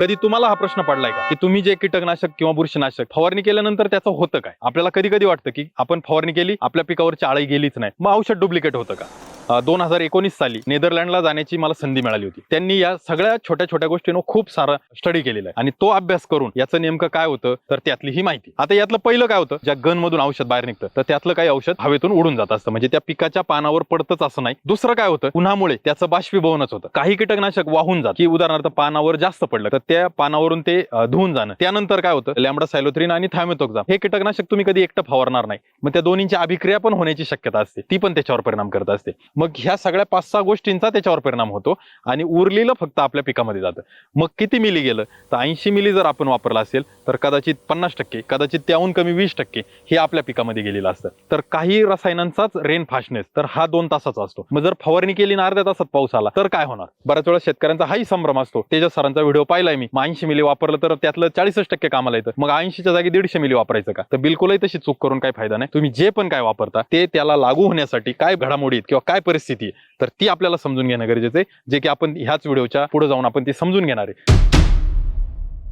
कधी तुम्हाला हा प्रश्न पडलाय का? की तुम्ही जे कीटकनाशक किंवा बुरशीनाशक फवारणी केल्यानंतर त्याचं होतं काय? आपल्याला कधी कधी वाटतं की आपण फवारणी केली आपल्या पिकावरची आळी गेलीच नाही. मग औषध डुप्लिकेट होतं का? दोन हजार एकोणीस साली नेदरलँडला जाण्याची मला संधी मिळाली होती. त्यांनी या सगळ्या छोट्या छोट्या गोष्टींवर खूप सारा स्टडी केलेला आहे. आणि तो अभ्यास करून याचं नेमकं काय होतं तर त्यातली ही माहिती. आता यातलं पहिलं काय होतं ज्या गन मधून औषध बाहेर निघतं तर त्यातलं काही औषध हवेतून उडून जात असतं. म्हणजे त्या पिकाच्या पानावर पडतच असं नाही. दुसरं काय होतं उन्हामुळे त्याचं बाष्पीभवनच होतं. काही कीटकनाशक वाहून जात. की उदाहरणार्थ पानावर जास्त पडलं तर त्या पानावरून ते धुवून जाणं. त्यानंतर काय होतं लॅमडा सायलोथ्रीन आणि थायमेथोक्झाम. हे कीटकनाशक तुम्ही कधी एकटं फवारणार नाही. मग त्या दोन्हींची अभिक्रिया पण होण्याची शक्यता असते. ती पण त्याच्यावर परिणाम करत असते. मग ह्या सगळ्या पाच सहा गोष्टींचा त्याच्यावर परिणाम होतो आणि उरलेलं फक्त आपल्या पिकामध्ये जातं. मग किती मिली गेलं? तर ऐंशी मिली जर आपण वापरला असेल तर कदाचित पन्नास टक्के कदाचित त्याहून कमी वीस टक्के हे आपल्या पिकामध्ये गेलेलं असतं. तर काही रसायनांचाच रेन फास्टनेस तर हा दोन तासाचा असतो. मग जर फवारणी केली ना अर्ध्या तासात पाऊस आला तर काय होणार? बऱ्याच वेळा शेतकऱ्यांचा हाही संभ्रम असतो. तेजस सरांचा व्हिडिओ पाहिलाय मी. ऐंशी मिली वापरलं तर त्यातलं चाळीसच टक्के कामाला येतं. मग ऐंशीच्या जागी दीडशे मिली वापरायचं का? तर बिलकुलही तशी चूक करून काही फायदा नाही. तुम्ही जे पण काय वापरता ते त्याला लागू होण्यासाठी काय घडामोडीत किंवा काय परिस्थिती आहे. तर ती आपल्याला समजून घेणं गरजेचं आहे. जे की आपण ह्याच व्हिडिओच्या पुढे जाऊन आपण ती समजून घेणार आहे.